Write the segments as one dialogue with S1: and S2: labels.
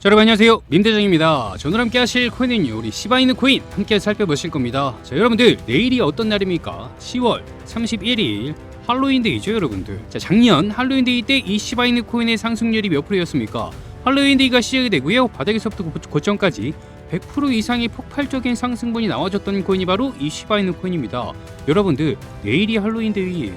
S1: 자, 여러분 안녕하세요. 민대장입니다. 자, 오늘 함께 하실 코인은요 우리 시바이누 코인 함께 살펴보실 겁니다. 자 여러분들 내일이 어떤 날입니까? 10월 31일 할로윈데이죠 여러분들. 자 작년 할로윈데이 때 이 시바이누 코인의 상승률이 몇 프로였습니까? 할로윈데이가 시작이 되고요. 바닥에서부터 고- 고점까지 100% 이상의 폭발적인 상승분이 나와줬던 코인이 바로 이 시바이누 코인입니다. 여러분들 내일이 할로윈데이예요.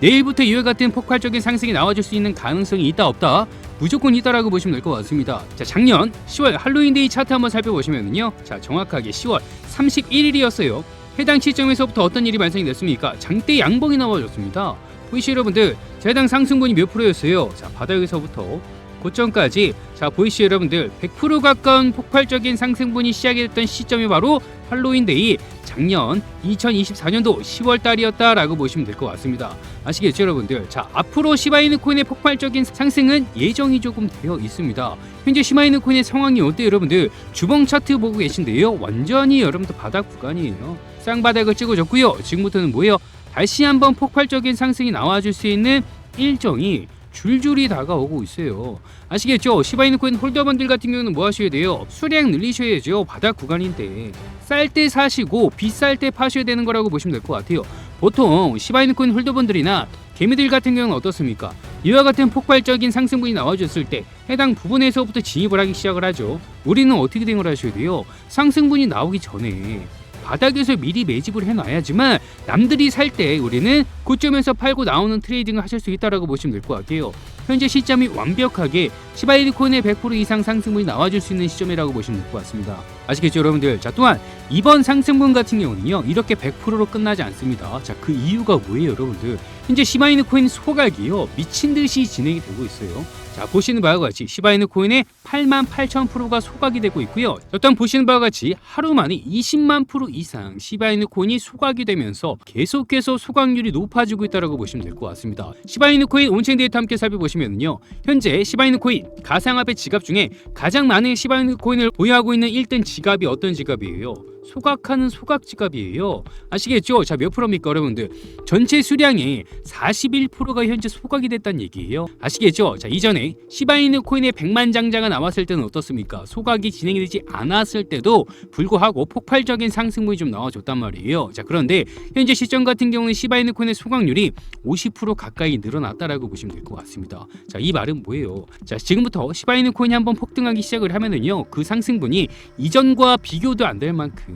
S1: 내일부터 이와 같은 폭발적인 상승이 나와줄 수 있는 가능성이 있다 없다 무조건 있다라고 보시면 될 것 같습니다. 자, 작년 10월 할로윈데이 차트 한번 살펴보시면은요. 자, 정확하게 10월 31일이었어요. 해당 시점에서부터 어떤 일이 발생이 됐습니까? 장대 양봉이 나와줬습니다. 보이시 여러분들, 자, 해당 상승분이 몇 프로였어요? 자, 바닥에서부터 고점까지 자 보이시 여러분들 100% 가까운 폭발적인 상승분이 시작이 됐던 시점이 바로 할로윈데이 작년 2024년도 10월 달이었다라고 보시면 될 것 같습니다. 아시겠죠 여러분들? 자 앞으로 시바이누 코인의 폭발적인 상승은 예정이 조금 되어 있습니다. 현재 시바이누 코인의 상황이 어때요 여러분들? 주봉 차트 보고 계신데요. 완전히 여러분들 바닥 구간이에요. 쌍바닥을 찍어줬고요. 지금부터는 뭐예요? 다시 한번 폭발적인 상승이 나와줄 수 있는 일정이 줄줄이 다가오고 있어요. 아시겠죠? 시바이누 코인 홀더분들 같은 경우는 뭐 하셔야 돼요? 수량 늘리셔야죠. 바닥 구간인데 쌀 때 사시고 비쌀 때 파셔야 되는 거라고 보시면 될 것 같아요. 보통 시바이누 코인 홀더분들이나 개미들 같은 경우는 어떻습니까? 이와 같은 폭발적인 상승분이 나와줬을 때 해당 부분에서부터 진입을 하기 시작을 하죠. 우리는 어떻게 된걸 하셔야 돼요? 상승분이 나오기 전에 바닥에서 미리 매집을 해놔야지만 남들이 살 때 우리는 고점에서 팔고 나오는 트레이딩을 하실 수 있다라고 보시면 될 것 같아요. 현재 시점이 완벽하게 시바이누 코인의 100% 이상 상승분이 나와줄 수 있는 시점이라고 보시면 될 것 같습니다. 아시겠죠, 여러분들? 자, 또한 이번 상승분 같은 경우는요, 이렇게 100%로 끝나지 않습니다. 자, 그 이유가 뭐예요, 여러분들? 현재 시바이누 코인 소각이요, 미친 듯이 진행이 되고 있어요. 자, 보시는 바와 같이 시바이누 코인의 8만 8천 프로가 소각이 되고 있고요. 자, 또한 보시는 바와 같이 하루 만에 20만 프로 이상 시바이누 코인이 소각이 되면서 계속해서 소각률이 높아지고 있다고 보시면 될 것 같습니다. 시바이누 코인 온체인 데이터 함께 살펴보시 면요. 현재 시바이누 코인 가상화폐 지갑 중에 가장 많은 시바이누 코인을 보유하고 있는 1등 지갑이 어떤 지갑이에요? 소각하는 소각 지갑이에요. 아시겠죠? 자, 몇 프로입니까, 여러분들? 전체 수량의 41%가 현재 소각이 됐다는 얘기예요. 아시겠죠? 자, 이전에 시바이누 코인의 100만 장자가 나왔을 때는 어떻습니까? 소각이 진행이 되지 않았을 때도 불구하고 폭발적인 상승분이 좀 나와줬단 말이에요. 자, 그런데 현재 시점 같은 경우는 시바이누 코인의 소각률이 50% 가까이 늘어났다라고 보시면 될 것 같습니다. 자, 이 말은 뭐예요? 자, 지금부터 시바이누 코인이 한번 폭등하기 시작을 하면은요, 그 상승분이 이전과 비교도 안 될 만큼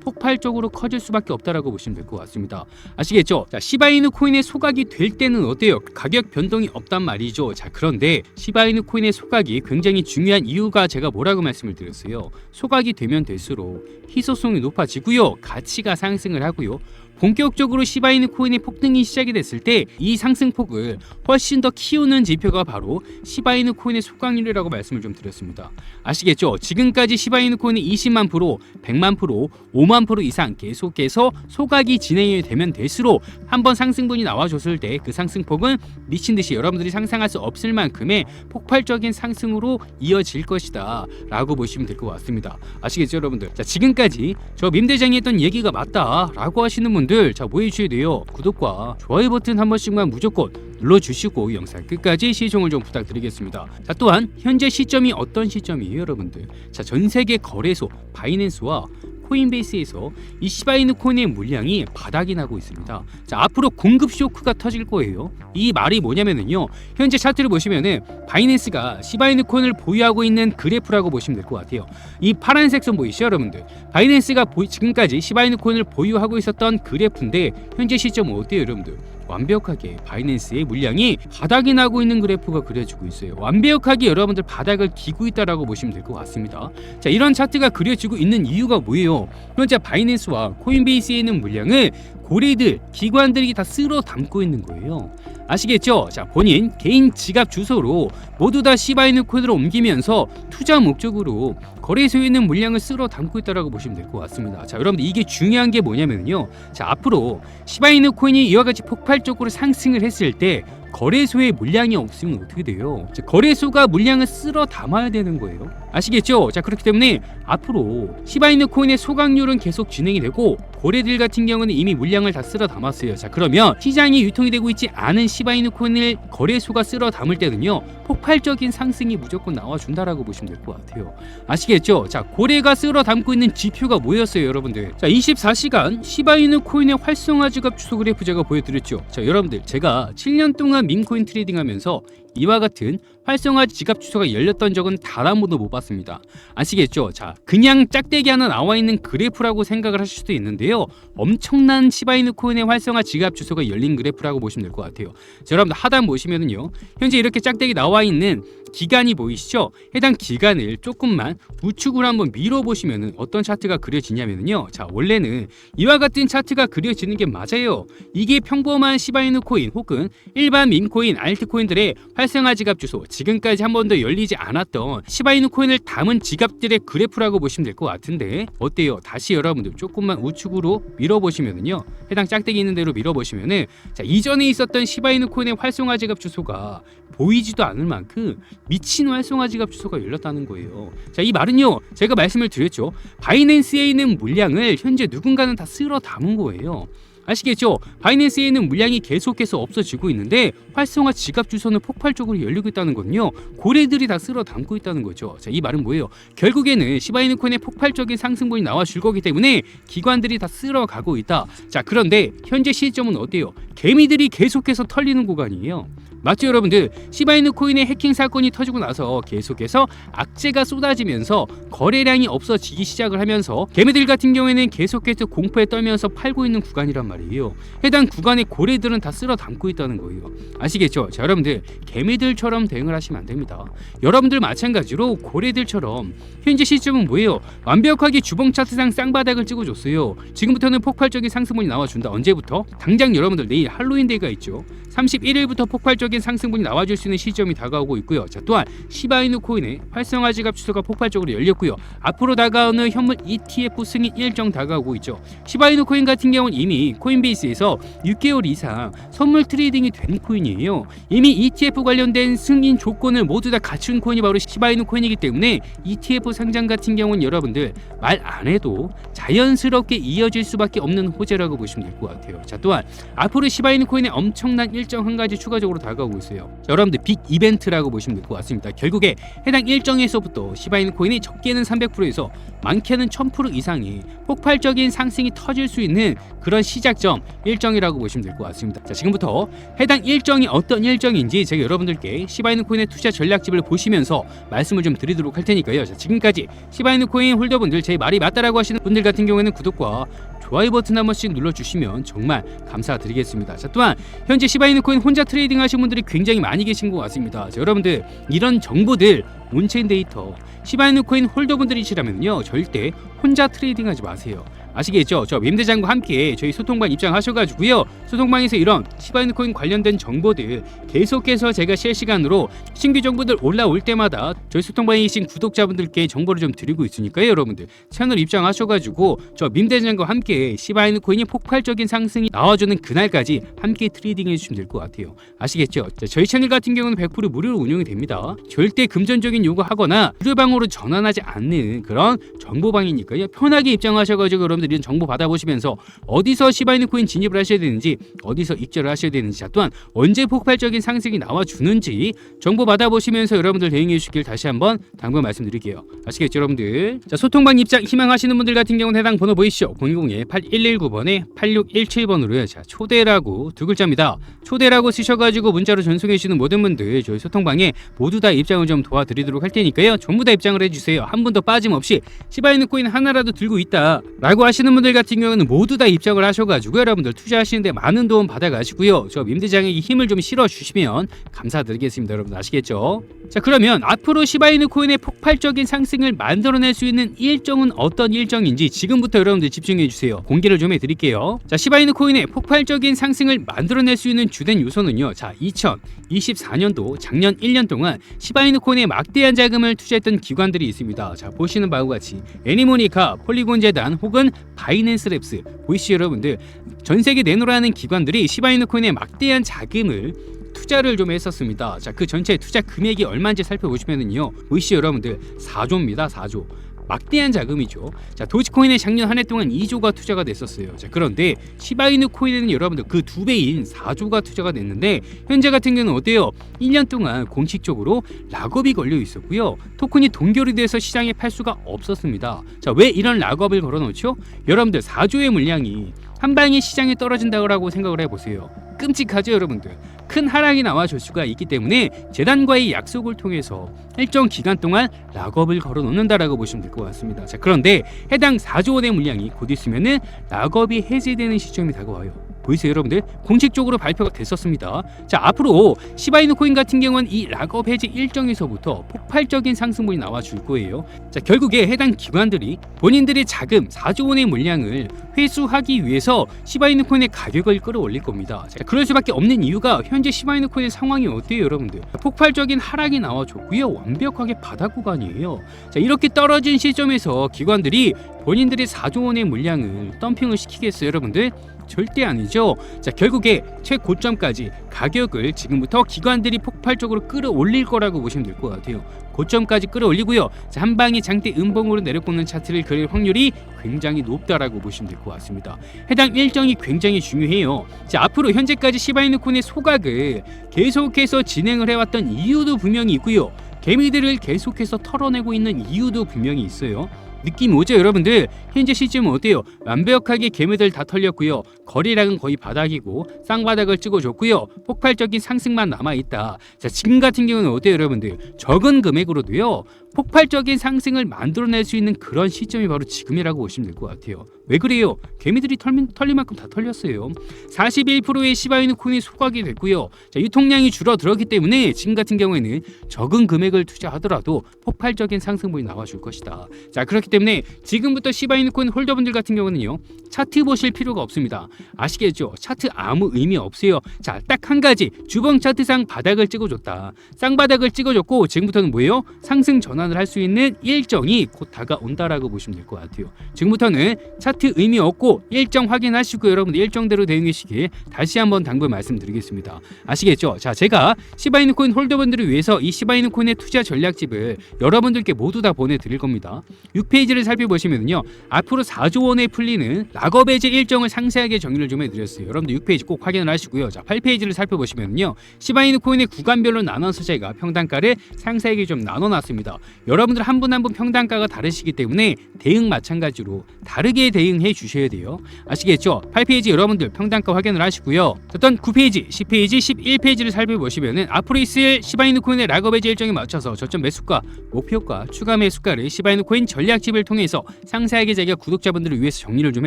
S1: 폭발적으로 커질 수밖에 없다라고 보시면 될 것 같습니다. 아시겠죠? 자, 시바이누 코인의 소각이 될 때는 어때요? 가격 변동이 없단 말이죠. 자, 그런데 시바이누 코인의 소각이 굉장히 중요한 이유가 제가 뭐라고 말씀을 드렸어요. 소각이 되면 될수록 희소성이 높아지고요. 가치가 상승을 하고요. 본격적으로 시바이누 코인의 폭등이 시작이 됐을 때 이 상승폭을 훨씬 더 키우는 지표가 바로 시바이누 코인의 소각률이라고 말씀을 좀 드렸습니다. 아시겠죠? 지금까지 시바이누 코인이 20만 프로, 100만 프로, 5만 프로 이상 계속해서 소각이 진행이 되면 될수록 한번 상승분이 나와줬을 때 그 상승폭은 미친 듯이 여러분들이 상상할 수 없을 만큼의 폭발적인 상승으로 이어질 것이다 라고 보시면 될 것 같습니다. 아시겠죠 여러분들? 자 지금까지 저 민대장이 했던 얘기가 맞다 라고 하시는 분들 자 뭐 해주셔야 돼요? 구독과 좋아요 버튼 한 번씩만 무조건 눌러주시고 영상 끝까지 시청을 좀 부탁드리겠습니다. 자 또한 현재 시점이 어떤 시점이에요 여러분들? 자 전 세계 거래소 바이낸스와 코인베이스에서 이 시바이누 코인의 물량이 바닥이 나고 있습니다. 자 앞으로 공급 쇼크가 터질 거예요. 이 말이 뭐냐면은요. 현재 차트를 보시면은 바이낸스가 시바이누 코인을 보유하고 있는 그래프라고 보시면 될 것 같아요. 이 파란색 선 보이시죠, 여러분들? 바이낸스가 지금까지 시바이누 코인을 보유하고 있었던 그래프인데 현재 시점은 어때요, 여러분들? 완벽하게 바이낸스의 물량이 바닥이 나고 있는 그래프가 그려지고 있어요. 완벽하게 여러분들 바닥을 기고 있다라고 보시면 될 것 같습니다. 자, 이런 차트가 그려지고 있는 이유가 뭐예요? 현재 바이낸스와 코인베이스에 있는 물량을 고래들, 기관들이 다 쓸어 담고 있는 거예요. 아시겠죠? 자, 본인 개인 지갑 주소로 모두 다 시바이누 코인으로 옮기면서 투자 목적으로 거래소에 있는 물량을 쓸어 담고 있다라고 보시면 될 것 같습니다. 자, 여러분들 이게 중요한 게 뭐냐면요. 자, 앞으로 시바이누 코인이 이와 같이 폭발적으로 상승을 했을 때 거래소에 물량이 없으면 어떻게 돼요? 자, 거래소가 물량을 쓸어 담아야 되는 거예요. 아시겠죠? 자 그렇기 때문에 앞으로 시바이누 코인의 소각률은 계속 진행이 되고 고래들 같은 경우는 이미 물량을 다 쓸어 담았어요. 자 그러면 시장이 유통이 되고 있지 않은 시바이누 코인을 거래소가 쓸어 담을 때는요 폭발적인 상승이 무조건 나와준다라고 보시면 될 것 같아요. 아시겠죠? 자 고래가 쓸어 담고 있는 지표가 뭐였어요, 여러분들? 자 24시간 시바이누 코인의 활성화 지갑 주소 그래프 제가 보여드렸죠. 자 여러분들 제가 7년 동안 밈코인 트레이딩하면서 이와 같은 활성화 지갑 주소가 열렸던 적은 단 한 번도 못 봤습니다. 아시겠죠? 자, 그냥 짝대기 하나 나와 있는 그래프라고 생각을 하실 수도 있는데요. 엄청난 시바이누 코인의 활성화 지갑 주소가 열린 그래프라고 보시면 될 것 같아요. 자, 여러분들 하단 보시면은요. 현재 이렇게 짝대기 나와 있는 기간이 보이시죠? 해당 기간을 조금만 우측으로 한번 밀어 보시면은 어떤 차트가 그려지냐면요. 자, 원래는 이와 같은 차트가 그려지는 게 맞아요. 이게 평범한 시바이누 코인 혹은 일반 민코인, 알트코인들의 활성화 지갑 주소, 지금까지 한 번도 열리지 않았던 시바이누 코인을 담은 지갑들의 그래프라고 보시면 될 것 같은데 어때요? 다시 여러분들 조금만 우측으로 밀어 보시면은요. 해당 짝대기 있는 대로 밀어 보시면은 자, 이전에 있었던 시바이누 코인의 활성화 지갑 주소가 보이지도 않을 만큼 미친 활성화 지갑 주소가 열렸다는 거예요. 자, 이 말은요. 제가 말씀을 드렸죠. 바이낸스에 있는 물량을 현재 누군가는 다 쓸어 담은 거예요. 아시겠죠? 바이낸스에 있는 물량이 계속해서 없어지고 있는데 활성화 지갑 주소는 폭발적으로 열리고 있다는 건요. 고래들이 다 쓸어 담고 있다는 거죠. 자, 이 말은 뭐예요? 결국에는 시바이누 코인의 폭발적인 상승분이 나와 줄 거기 때문에 기관들이 다 쓸어 가고 있다. 자, 그런데 현재 시점은 어때요? 개미들이 계속해서 털리는 구간이에요. 맞죠 여러분 들 시바이누 코인의 해킹 사건이 터지고 나서 계속해서 악재가 쏟아지면서 거래량이 없어지기 시작을 하면서 개미들 같은 경우에는 계속해서 공포에 떨면서 팔고 있는 구간이란 말이에요. 해당 구간의 고래들은 다 쓸어 담고 있다는 거예요. 아시겠죠? 자 여러분들 개미들처럼 대응을 하시면 안 됩니다. 여러분들 마찬가지로 고래들처럼 현재 시점은 뭐예요? 완벽하게 주봉 차트상 쌍바닥을 찍어줬어요. 지금부터는 폭발적인 상승분이 나와준다. 언제부터? 당장 여러분들 내일 할로윈데이가 있죠. 31일부터 폭발적인 상승분이 나와줄 수 있는 시점이 다가오고 있고요. 자 또한 시바이누 코인의 활성화 지갑 주소가 폭발적으로 열렸고요. 앞으로 다가오는 현물 ETF 승인 일정 다가오고 있죠. 시바이누 코인 같은 경우는 이미 코인베이스에서 6개월 이상 선물 트레이딩이 된 코인이에요. 이미 ETF 관련된 승인 조건을 모두 다 갖춘 코인이 바로 시바이누 코인이기 때문에 ETF 상장 같은 경우는 여러분들 말 안 해도 자연스럽게 이어질 수밖에 없는 호재라고 보시면 될 것 같아요. 자 또한 앞으로 시바이누 코인의 엄청난 일정 한 가지 추가적으로 다가 오고 있어요. 자, 여러분들 빅 이벤트라고 보시면 될 것 같습니다. 결국에 해당 일정에서부터 시바이누 코인이 적게는 300%에서 많게는 1000% 이상의 폭발적인 상승이 터질 수 있는 그런 시작점 일정이라고 보시면 될 것 같습니다. 자, 지금부터 해당 일정이 어떤 일정인지 제가 여러분들께 시바이누 코인의 투자 전략집을 보시면서 말씀을 좀 드리도록 할 테니까요. 자, 지금까지 시바이누 코인 홀더분들 제 말이 맞다라고 하시는 분들 같은 경우에는 구독과 좋아요 버튼 한 번씩 눌러주시면 정말 감사드리겠습니다. 자 또한 현재 시바이누 코인 혼자 트레이딩 하시는 분들이 굉장히 많이 계신 것 같습니다. 자, 여러분들 이런 정보들 온체인 데이터 시바이누 코인 홀더분들이시라면요 절대 혼자 트레이딩하지 마세요. 아시겠죠? 저 밈대장과 함께 저희 소통방 입장하셔가지고요. 소통방에서 이런 시바이누 코인 관련된 정보들 계속해서 제가 실시간으로 신규 정보들 올라올 때마다 저희 소통방에 계신 구독자분들께 정보를 좀 드리고 있으니까요 여러분들. 채널 입장하셔가지고 저 밈대장과 함께 시바이누 코인이 폭발적인 상승이 나와주는 그날까지 함께 트레이딩 해 주시면 될 것 같아요. 아시겠죠? 자, 저희 채널 같은 경우는 100% 무료로 운영이 됩니다. 절대 금전적인 요구하거나 무료방으로 전환하지 않는 그런 정보방이니까요. 편하게 입장하셔가지고 여러분 들 이런 정보 받아보시면서 어디서 시바이누 코인 진입을 하셔야 되는지 어디서 입절을 하셔야 되는지 자, 또한 언제 폭발적인 상승이 나와주는지 정보 받아보시면서 여러분들 대응해 주시길 다시 한번 당부 말씀드릴게요. 아시겠죠 여러분들? 자 소통방 입장 희망하시는 분들 같은 경우는 해당 번호 보이시죠? 010-8119번에 8617번으로요. 자 초대라고 두 글자입니다. 초대라고 쓰셔가지고 문자로 전송해 주시는 모든 분들 저희 소통방에 모두 다 입장을 좀 도와드리도록 할 테니까요. 전부 다 입장을 해주세요. 한 분도 빠짐없이 시바이누 코인 하나라도 들고 있다 라고 하시는 분들 같은 경우는 모두 다 입장을 하셔가지고 여러분들 투자하시는데 많은 도움 받아가시고요. 저 임대장에게 힘을 좀 실어주시면 감사드리겠습니다. 여러분 아시겠죠? 자 그러면 앞으로 시바이누 코인의 폭발적인 상승을 만들어낼 수 있는 일정은 어떤 일정인지 지금부터 여러분들 집중해 주세요. 공개를 좀 해드릴게요. 자 시바이누 코인의 폭발적인 상승을 만들어낼 수 있는 주된 요소는요. 자 2024년도 작년 1년 동안 시바이누 코인에 막대한 자금을 투자했던 기관들이 있습니다. 자 보시는 바와 같이 애니모니카 폴리곤 재단 혹은 바이낸스 랩스 보이시죠 여러분들 전 세계 내노라는 기관들이 시바이누 코인에 막대한 자금을 투자를 좀 했었습니다. 자, 그 전체 투자 금액이 얼마인지 살펴보시면은요. 보이시죠, 여러분들? 4조입니다. 4조. 막대한 자금이죠. 자, 도지코인에 작년 한 해 동안 2조가 투자가 됐었어요. 자, 그런데 시바이누 코인에는 여러분들 그 두 배인 4조가 투자가 됐는데 현재 같은 경우는 어때요? 1년 동안 공식적으로 락업이 걸려 있었고요. 토큰이 동결이 돼서 시장에 팔 수가 없었습니다. 자, 왜 이런 락업을 걸어 놓죠? 여러분들 4조의 물량이 한 방에 시장에 떨어진다고 생각을 해 보세요. 끔찍하죠, 여러분들. 큰 하락이 나와줄 수가 있기 때문에 재단과의 약속을 통해서 일정 기간 동안 락업을 걸어 놓는다라고 보시면 될 것 같습니다. 자, 그런데 해당 4조 원의 물량이 곧 있으면은 락업이 해제되는 시점이 다가와요. 보이세요, 여러분들? 공식적으로 발표가 됐었습니다. 자, 앞으로 시바이누 코인 같은 경우는 이 락업 해제 일정에서부터 폭발적인 상승분이 나와 줄 거예요. 자, 결국에 해당 기관들이 본인들의 자금 4조 원의 물량을 회수하기 위해서 시바이누 코인의 가격을 끌어올릴 겁니다. 자, 그럴 수밖에 없는 이유가 현재 시바이누 코인의 상황이 어때요, 여러분들? 폭발적인 하락이 나와줬고요. 완벽하게 바닥 구간이에요. 자, 이렇게 떨어진 시점에서 기관들이 본인들의 4조 원의 물량을 덤핑을 시키겠어요, 여러분들? 절대 아니죠. 자, 결국에 최고점까지 가격을 지금부터 기관들이 폭발적으로 끌어올릴 거라고 보시면 될 것 같아요. 고점까지 끌어올리고요. 자, 한 방에 장대 음봉으로 내려꽂는 차트를 그릴 확률이 굉장히 높다라고 보시면 될 것 같습니다. 해당 일정이 굉장히 중요해요. 자, 앞으로 현재까지 시바이누콘의 소각을 계속해서 진행을 해왔던 이유도 분명히 있고요. 개미들을 계속해서 털어내고 있는 이유도 분명히 있어요. 느낌 오죠 여러분들? 현재 시점은 어때요? 완벽하게 개미들 다 털렸고요. 거래량은 거의 바닥이고 쌍바닥을 찍어줬고요. 폭발적인 상승만 남아있다. 자 지금 같은 경우는 어때요 여러분들? 적은 금액으로도요 폭발적인 상승을 만들어낼 수 있는 그런 시점이 바로 지금이라고 보시면 될 것 같아요. 왜 그래요? 개미들이 털린, 털린 만큼 다 털렸어요. 41%의 시바이누 코인이 소각이 됐고요. 자 유통량이 줄어들었기 때문에 지금 같은 경우에는 적은 금액을 투자하더라도 폭발적인 상승분이 나와줄 것이다. 자 그렇기 때문에 지금부터 시바이누 코인 홀더분들 같은 경우는요 차트 보실 필요가 없습니다. 아시겠죠? 차트 아무 의미 없어요. 자 딱 한 가지. 주봉 차트상 바닥을 찍어줬다. 쌍바닥을 찍어줬고 지금부터는 뭐예요? 상승 전환 을 할 수 있는 일정이 곧 다가온다라고 보시면 될 것 같아요 지금부터는 차트 의미 없고 일정 확인하시고 여러분들 일정대로 대응하시길 다시 한번 당부 말씀드리겠습니다 아시겠죠 자 제가 시바이누 코인 홀더분들을 위해서 이 시바이누 코인의 투자 전략집을 여러분들께 모두 다 보내드릴 겁니다 6페이지를 살펴보시면요 앞으로 4조 원에 풀리는 락업 해제 일정을 상세하게 정리를 좀 해드렸어요. 여러분들 6페이지 꼭 확인을 하시고요. 자, 8페이지를 살펴보시면요. 시바이누 코인의 구간별로 나눠서 제가 평단가를 상세하게 좀 나눠놨습니다. 여러분들 한 분 한 분 평단가가 다르시기 때문에 대응 마찬가지로 다르게 대응해 주셔야 돼요. 아시겠죠? 8페이지 여러분들 평단가 확인을 하시고요. 어떤 9페이지, 10페이지, 11페이지를 살펴보시면은 앞으로 있을 시바이누 코인의 락업 해제 일정에 맞춰서 저점 매수가, 목표가, 추가 매수가를 시바이누 코인 전략집을 통해서 상세하게 제가 구독자분들을 위해서 정리를 좀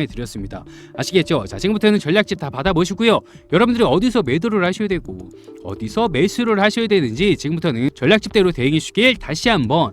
S1: 해드렸습니다. 아시겠죠? 자 지금부터는 전략집 다 받아보시고요. 여러분들이 어디서 매도를 하셔야 되고 어디서 매수를 하셔야 되는지 지금부터는 전략집대로 대응해 주시길 다시 한번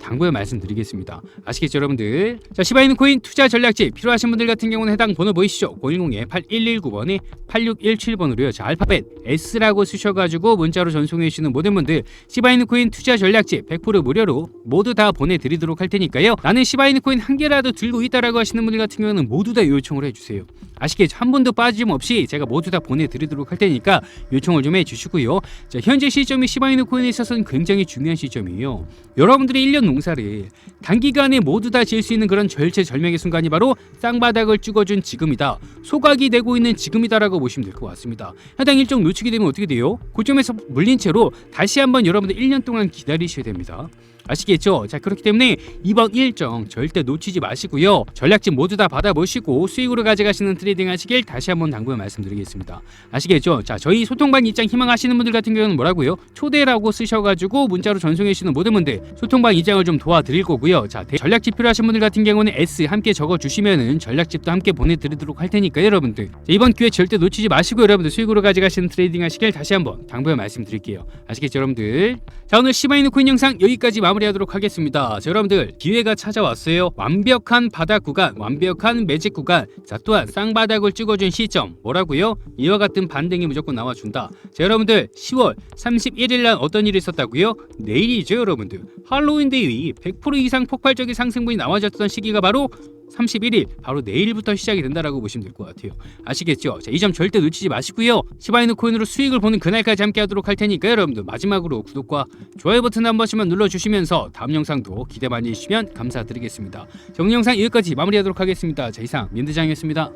S1: 당부의 말씀드리겠습니다. 아시겠죠, 여러분들? 자 시바이누 코인 투자 전략집 필요하신 분들 같은 경우는 해당 번호 보이시죠? 010-8119번에 8617번으로요. 자 알파벳 S라고 쓰셔가지고 문자로 전송해 주시는 모든 분들 시바이누 코인 투자 전략집 100% 무료로 모두 다 보내드리도록 할 테니까요. 나는 시바이누 코인 한 개라도 들고 있다라고 하시는 분들 같은 경우는 모두 다 요청을 해주세요. 아시겠죠? 한 번도 빠짐없이 제가 모두 다 보내드리도록 할 테니까 요청을 좀 해주시고요. 자, 현재 시점이 시바이누 코인에 있어서는 굉장히 중요한 시점이에요. 여러분들이 1년 농사를 단기간에 모두 다 지을 수 있는 그런 절체절명의 순간이 바로 쌍바닥을 찍어준 지금이다. 소각이 되고 있는 지금이다라고 보시면 될 것 같습니다. 해당 일정 놓치게 되면 어떻게 돼요? 고점에서 물린 채로 다시 한번 여러분들 1년 동안 기다리셔야 됩니다. 아시겠죠? 자 그렇기 때문에 이번 일정 절대 놓치지 마시고요. 전략집 모두 다 받아보시고 수익으로 가져가시는 트레이딩 하시길 다시 한번 당부의 말씀드리겠습니다. 아시겠죠? 자 저희 소통방 입장 희망하시는 분들 같은 경우는 뭐라고요? 초대라고 쓰셔가지고 문자로 전송해 주시는 모든 분들 소통방 입장을 좀 도와드릴 거고요. 자 대- 전략집 필요하신 분들 같은 경우는 S 함께 적어주시면은 전략집도 함께 보내드리도록 할 테니까 여러분들 자, 이번 기회 절대 놓치지 마시고 여러분들 수익으로 가져가시는 트레이딩 하시길 다시 한번 당부의 말씀드릴게요. 아시겠죠 여러분들? 자 오늘 시바이누 코인 영상 여기까지 마무리 하도록 하겠습니다. 자 여러분들 기회가 찾아왔어요. 완벽한 바닥 구간, 완벽한 매직 구간, 자 또한 쌍바닥을 찍어준 시점 뭐라고요? 이와 같은 반등이 무조건 나와준다. 자 여러분들 10월 31일 날 어떤 일이 있었다고요? 내일이죠 여러분들. 할로윈 데이 100% 이상 폭발적인 상승분이 나와졌던 시기가 바로 31일 바로 내일부터 시작이 된다라고 보시면 될 것 같아요. 아시겠죠? 자, 이 점 절대 놓치지 마시고요. 시바이누 코인으로 수익을 보는 그날까지 함께 하도록 할 테니까 여러분들 마지막으로 구독과 좋아요 버튼 한 번씩만 눌러 주시면서 다음 영상도 기대 많이 해 주시면 감사드리겠습니다. 자, 오늘 영상 여기까지 마무리하도록 하겠습니다. 자, 이상 민대장이었습니다.